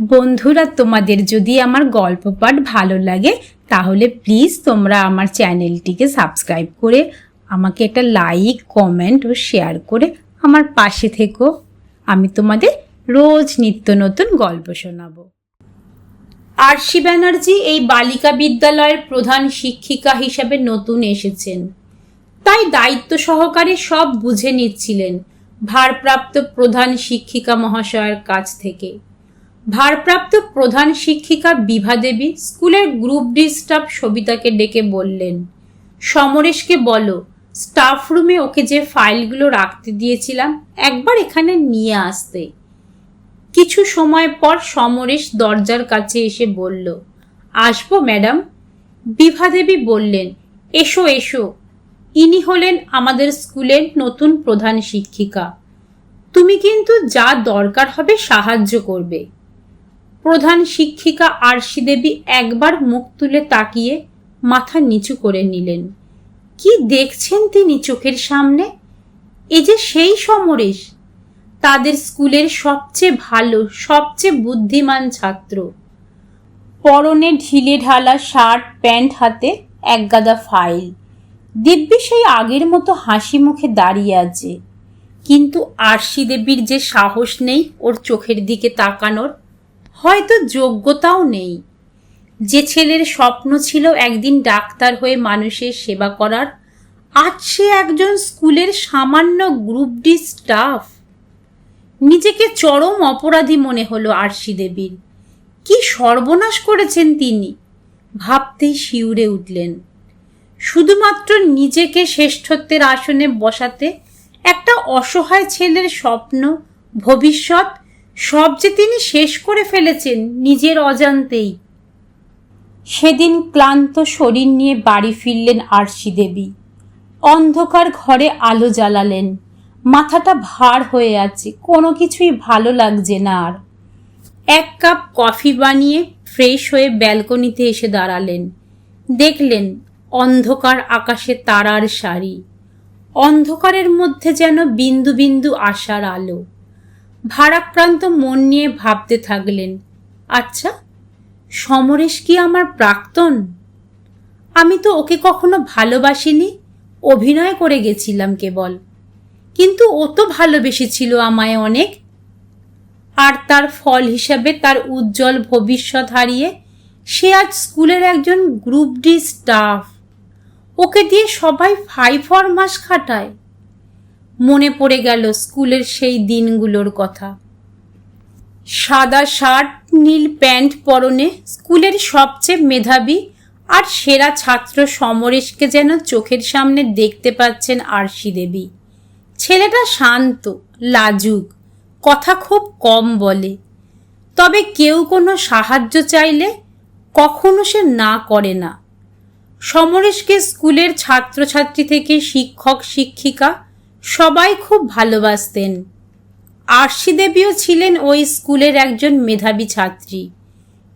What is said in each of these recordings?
বন্ধুরা, তোমাদের যদি আমার গল্প পাঠ ভালো লাগে, তাহলে প্লিজ তোমরা আমার চ্যানেলটিকে সাবস্ক্রাইব করে আমাকে একটা লাইক কমেন্ট ও শেয়ার করে আমার পাশে থেকো। আমি তোমাদের রোজ নিত্য নতুন গল্প শোনাবো। আরশি ব্যানার্জি এই বালিকা বিদ্যালয়ের প্রধান শিক্ষিকা হিসাবে নতুন এসেছেন। তাই দায়িত্ব সহকারে সব বুঝে নিচ্ছিলেন ভারপ্রাপ্ত প্রধান শিক্ষিকা মহাশয়ের কাছ থেকে। ভারপ্রাপ্ত প্রধান শিক্ষিকা বিভা দেবী স্কুলের গ্রুপ ডি স্টাফ সবিতাকে ডেকে বললেন, সমরেশকে বলো, স্টাফ রুমে ওকে যে ফাইলগুলো রাখতে দিয়েছিলাম, একবার এখানে নিয়ে আসতে। কিছু সময় পর সমরেশ দরজার কাছে এসে বলল, আসব, ম্যাডাম। বিভা দেবী বললেন, এসো এসো। ইনি হলেন আমাদের স্কুলের নতুন প্রধান শিক্ষিকা। তুমি কিন্তু যা দরকার হবে সাহায্য করবে। প্রধান শিক্ষিকা আরশি দেবী একবার মুখ তুলে তাকিয়ে মাথা নিচু করে নিলেন। কি দেখছেন তিনি চোখের সামনে? এ যে সেই সমরেশ। তাদের স্কুলের সবচেয়ে ভালো, সবচেয়ে বুদ্ধিমান ছাত্র। পরনে ঢিলে ঢালা শার্ট, প্যান্ট হাতে একগাদা ফাইল। দিব্যি সেই আগের মতো হাসি মুখে দাঁড়িয়ে আছে। কিন্তু আরশি দেবীর যে সাহস নেই ওর চোখের দিকে তাকানোর হয়তো যোগ্যতাও নেই। যে ছেলের স্বপ্ন ছিল একদিন ডাক্তার হয়ে মানুষের সেবা করার, আজ সে একজন স্কুলের সামান্য গ্রুপ ডি স্টাফ। নিজেকে চরম অপরাধী মনে হলো আরশি দেবীর। কি সর্বনাশ করেছেন তিনি, ভাবতেই শিউরে উঠলেন। শুধুমাত্র নিজেকে শ্রেষ্ঠত্বের আসনে বসাতে একটা অসহায় ছেলের স্বপ্ন ভবিষ্যৎ সব যে তিনি শেষ করে ফেলেছেন নিজের অজান্তেই। সেদিন ক্লান্ত শরীর নিয়ে বাড়ি ফিরলেন আরশি দেবী অন্ধকার ঘরে আলো জ্বালালেন। মাথাটা ভার হয়ে আছে, কোনো কিছুই ভালো লাগছে না আর। এক কাপ কফি বানিয়ে ফ্রেশ হয়ে ব্যালকনিতে এসে দাঁড়ালেন। দেখলেন অন্ধকার আকাশে তারার শাড়ি অন্ধকারের মধ্যে যেন বিন্দু বিন্দু আশার আলো। ভারাক্রান্ত মন নিয়ে ভাবতে থাকলেন। আচ্ছা সমরেশ কি আমার প্রাক্তন? আমি তো ওকে কখনো ভালোবাসিনি, অভিনয় করে গেছিলাম কেবল। কিন্তু ও তো ভালোবেসেছিল আমায় অনেক। আর তার ফল হিসাবে তার উজ্জ্বল ভবিষ্যৎ হারিয়ে সে আজ স্কুলের একজন গ্রুপ ডি স্টাফ। ওকে দিয়ে সবাই ফাইভ ফর মাস খাটায়। মনে পড়ে গেল স্কুলের সেই দিনগুলোর কথা। সাদা শার্ট, নীল প্যান্ট পরনে স্কুলের সবচেয়ে মেধাবী আর সেরা ছাত্র সমরেশকে যেন চোখের সামনে দেখতে পাচ্ছেন আরশি দেবী ছেলেটা শান্ত, লাজুক, কথা খুব কম বলে। তবে কেউ কোনো সাহায্য চাইলে কখনো সে না করে না। সমরেশকে স্কুলের ছাত্রছাত্রী থেকে শিক্ষক, শিক্ষিকা সবাই খুব ভালোবাসতেন। আরশি দেবীও ছিলেন ওই স্কুলের একজন মেধাবী ছাত্রী।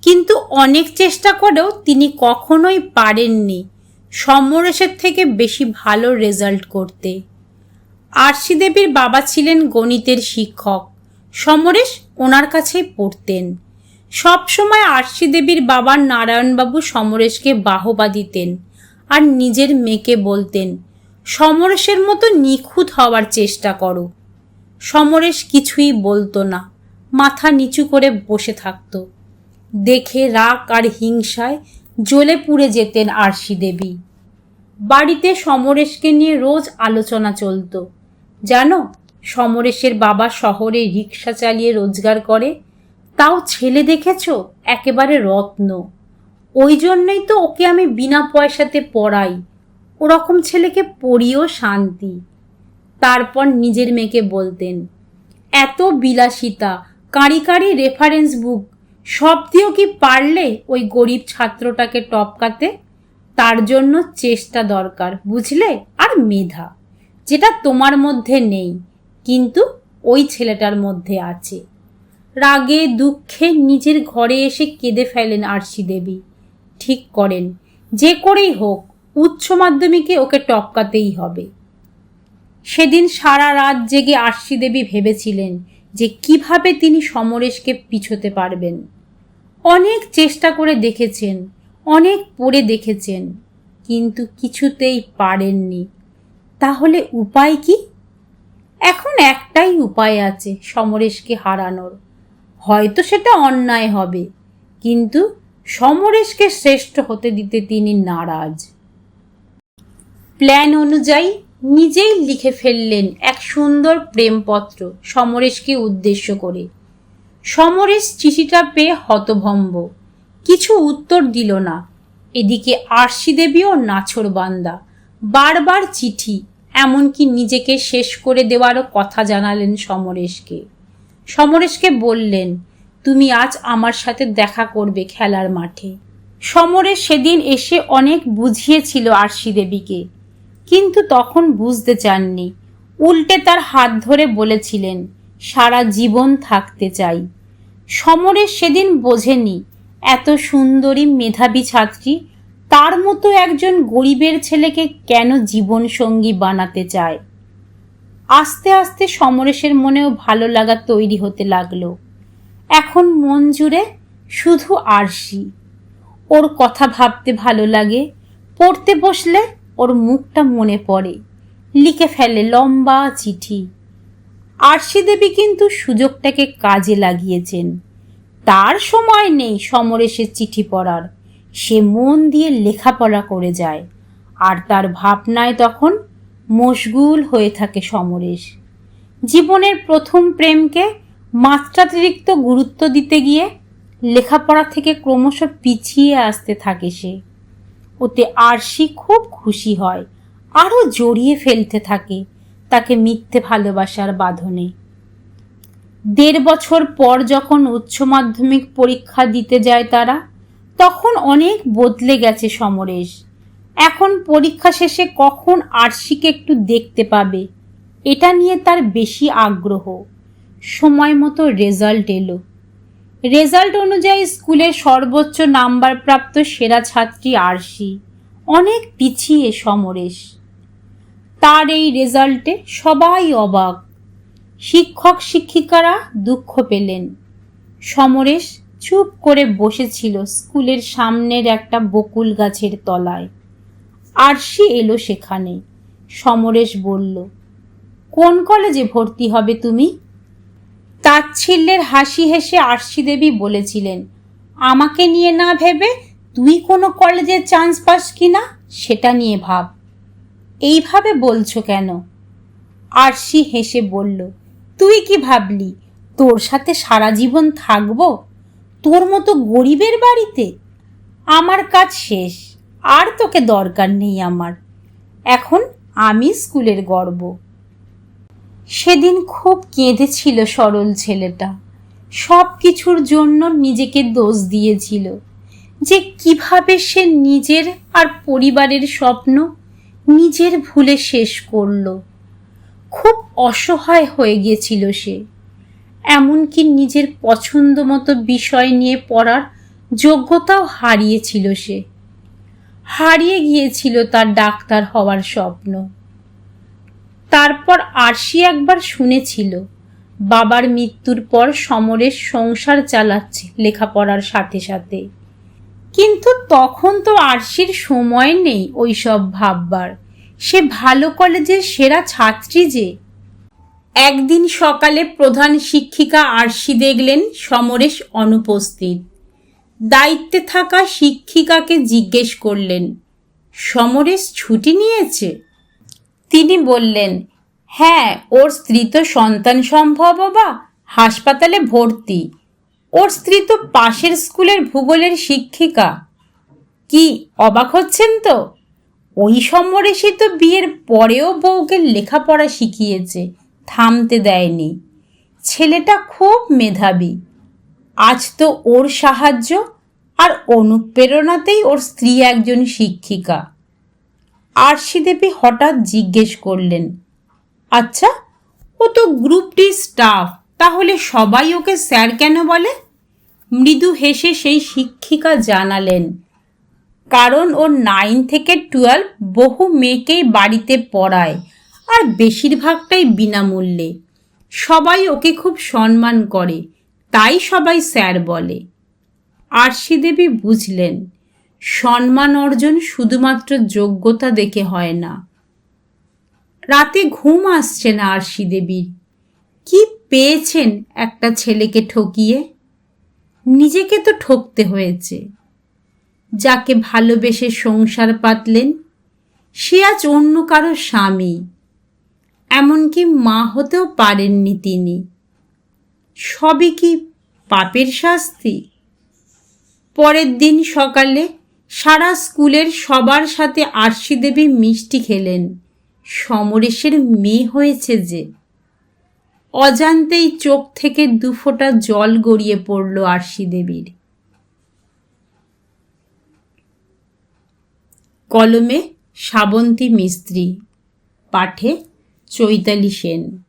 কিন্তু অনেক চেষ্টা করেও তিনি কখনোই পারেননি সমরেশের থেকে বেশি ভালো রেজাল্ট করতে। আরশি দেবীর বাবা ছিলেন গণিতের শিক্ষক। সমরেশ ওনার কাছেই পড়তেন। সবসময় আরশি দেবীর বাবা নারায়ণবাবু সমরেশকে বাহবা দিতেন আর নিজের মেয়েকে বলতেন সমরেশের মতো নিখুঁত হওয়ার চেষ্টা করো। সমরেশ কিছুই বলতো না, মাথা নিচু করে বসে থাকতো। দেখে রাগ আর হিংসায় জ্বলে পুড়ে যেতেন আরশি দেবী বাড়িতে সমরেশকে নিয়ে রোজ আলোচনা চলতো। জানো, সমরেশের বাবা শহরে রিক্সা চালিয়ে রোজগার করে, তাও ছেলে দেখেছ? একেবারে রত্ন। ওই জন্যই তো ওকে আমি বিনা পয়সাতে পড়াই। ওরকম ছেলেকে পড়িও শান্তি। তারপর নিজের মেয়েকে বলতেন, এত বিলাসিতা, কাঁড়ি কাঁড়ি রেফারেন্স বুক সব দিয়েও কি পারলে ওই গরিব ছাত্রটাকে টপকাতে? তার জন্য চেষ্টা দরকার, বুঝলে? আর মেধা, যেটা তোমার মধ্যে নেই, কিন্তু ওই ছেলেটার মধ্যে আছে। রাগে দুঃখে নিজের ঘরে এসে কেঁদে ফেলেন আরশি দেবী ঠিক করেন, যে করেই হোক উচ্চ মাধ্যমিকে ওকে টপকাতেই হবে। সেদিন সারা রাত জেগে আরশি দেবী ভেবেছিলেন যে কীভাবে তিনি সমরেশকে পিছোতে পারবেন। অনেক চেষ্টা করে দেখেছেন, অনেক পড়ে দেখেছেন, কিন্তু কিছুতেই পারেননি। তাহলে উপায় কি? এখন একটাই উপায় আছে সমরেশকে হারানোর। হয়তো সেটা অন্যায় হবে, কিন্তু সমরেশকে শ্রেষ্ঠ হতে দিতে তিনি নারাজ। প্ল্যান অনুযায়ী নিজেই লিখে ফেললেন এক সুন্দর প্রেমপত্র সমরেশকে উদ্দেশ্য করে। সমরেশ চিঠিটা পেয়ে হতভম্ব। কিছু উত্তর দিল না। এদিকে আরশি দেবীও নাছর বান্দা। বারবার চিঠি, এমনকি নিজেকে শেষ করে দেওয়ারও কথা জানালেন সমরেশকে। সমরেশকে বললেন, তুমি আজ আমার সাথে দেখা করবে খেলার মাঠে। সমরেশ সেদিন এসে অনেক বুঝিয়েছিল আরশি দেবীকে কিন্তু তখন বুঝতে চাননি। উল্টে তার হাত ধরে বলেছিলেন, সারা জীবন থাকতে চাই। সমরেশ সেদিন বোঝেনি, এত সুন্দরী মেধাবী ছাত্রী, তার মতো একজন গরিবের ছেলেকে কেন জীবন সঙ্গী বানাতে চায়? আস্তে আস্তে সমরেশের মনেও ভালো লাগা তৈরি হতে লাগল। এখন মন জুড়ে শুধু আরশি। ওর কথা ভাবতে ভালো লাগে, পড়তে বসলে ওর মুখটা মনে পড়ে। লিখে ফেলে লম্বা চিঠি। আরশি দেবী কিন্তু সুযোগটাকে কাজে লাগিয়েছেন। তার সময় নেই সমরেশের চিঠি পড়ার। সে মন দিয়ে লেখাপড়া করে যায়। আর তার ভাবনায় তখন মশগুল হয়ে থাকে সমরেশ। জীবনের প্রথম প্রেমকে মাত্রাতিরিক্ত গুরুত্ব দিতে গিয়ে লেখাপড়া থেকে ক্রমশ পিছিয়ে আসতে থাকে সে। ওতে আরশি খুব খুশি হয়, আরও জড়িয়ে ফেলতে থাকে তাকে মিথ্যে ভালোবাসার বাঁধনে। দেড় বছর পর যখন উচ্চ মাধ্যমিক পরীক্ষা দিতে যায় তারা, তখন অনেক বদলে গেছে সমরেশ। এখন পরীক্ষা শেষে কখন আরশিকে একটু দেখতে পাবে, এটা নিয়ে তার বেশি আগ্রহ। সময় মতো রেজাল্ট এলো। রেজাল্ট অনুযায়ী স্কুলের সর্বোচ্চ নাম্বার প্রাপ্ত সেরা ছাত্রী আরশি। অনেক পিছিয়ে সমরেশ। তার এই রেজাল্টে সবাই অবাক। শিক্ষক শিক্ষিকারা দুঃখ পেলেন। সমরেশ চুপ করে বসেছিল স্কুলের সামনের একটা বকুল গাছের তলায়। আরশি এলো সেখানে। সমরেশ বলল, কোন কলেজে ভর্তি হবে তুমি? তাচ্ছিল্যের হাসি হেসে আরশি দেবী বলেছিলেন, আমাকে নিয়ে না ভেবে তুই কোনো কলেজে চান্স পাস কি না, সেটা নিয়ে ভাব। এইভাবে বলছো কেন? আরশি হেসে বলল, তুই কি ভাবলি, তোর সাথে সারা জীবন থাকব? তোর মতো গরিবের বাড়িতে? আমার কাজ শেষ, আর তোকে দরকার নেই আমার। এখন আমি স্কুলের গর্ব। সেদিন খুব কেঁদেছিল সরল ছেলেটা। সব কিছুর জন্য নিজেকে দোষ দিয়েছিল। যে কীভাবে সে নিজের আর পরিবারের স্বপ্ন নিজের ভুলে শেষ করল। খুব অসহায় হয়ে গিয়েছিল সে। এমনকি নিজের পছন্দ মতো বিষয় নিয়ে পড়ার যোগ্যতাও হারিয়েছিল সে। হারিয়ে গিয়েছিল তার ডাক্তার হওয়ার স্বপ্ন। তারপর আরশি একবার শুনেছিল, বাবার মৃত্যুর পর সমরেশ সংসার চালাচ্ছে লেখাপড়ার সাথে সাথে। কিন্তু তখন তো আরশির সময় নেই ওই সব ভাববার। সে ভালো কলেজের সেরা ছাত্রী যে। একদিন সকালে প্রধান শিক্ষিকা আরশি দেখলেন সমরেশ অনুপস্থিত। দায়িত্বে থাকা শিক্ষিকাকে জিজ্ঞেস করলেন, সমরেশ ছুটি নিয়েছে? তিনি বললেন হ্যাঁ ওর স্ত্রী তো সন্তান সম্ভব বা হাসপাতালে ভর্তি। ওর স্ত্রী তো পাশের স্কুলের ভূগোলের শিক্ষিকা। কি অবাক হচ্ছেন তো? ওই সমরেশই তো বিয়ের পরেও বউকে লেখাপড়া শিখিয়েছে, থামতে দেয়নি। ছেলেটা খুব মেধাবী। আজ তো ওর সাহায্য আর অনুপ্রেরণাতেই ওর স্ত্রী একজন শিক্ষিকা। আরশি দেবী হঠাৎ জিজ্ঞেস করলেন আচ্ছা ও তো গ্রুপ ডি স্টাফ তাহলে সবাই ওকে স্যার কেন বলে? মৃদু হেসে সেই শিক্ষিকা জানালেন, কারণ ও নাইন থেকে টুয়েলভ বহু মেয়েকেই বাড়িতে পড়ায়, আর বেশিরভাগটাই বিনামূল্যে। সবাই ওকে খুব সম্মান করে, তাই সবাই স্যার বলে। আরশি দেবী বুঝলেন সম্মান অর্জন শুধুমাত্র যোগ্যতা দেখে হয় না। রাতে ঘুম আসছে না আরশি দেবীর কি পেয়েছেন একটা ছেলেকে ঠকিয়ে? নিজেকে তো ঠকতে হয়েছে। যাকে ভালোবেসে সংসার পাতলেন, সে আজ অন্য কারও স্বামী। এমনকি মা হতেও পারেননি তিনি। সবই কি পাপের শাস্তি? পরের দিন সকালে সারা স্কুলের সবার সাথে আরশি দেবী মিষ্টি খেলেন। সমরেশের মেয়ে হয়েছে যে। অজান্তেই চোখ থেকে দুফোঁটা জল গড়িয়ে পড়ল আরশি দেবীর কলমে শ্রাবন্তী মিস্ত্রি, পাঠে চৈতালি সেন।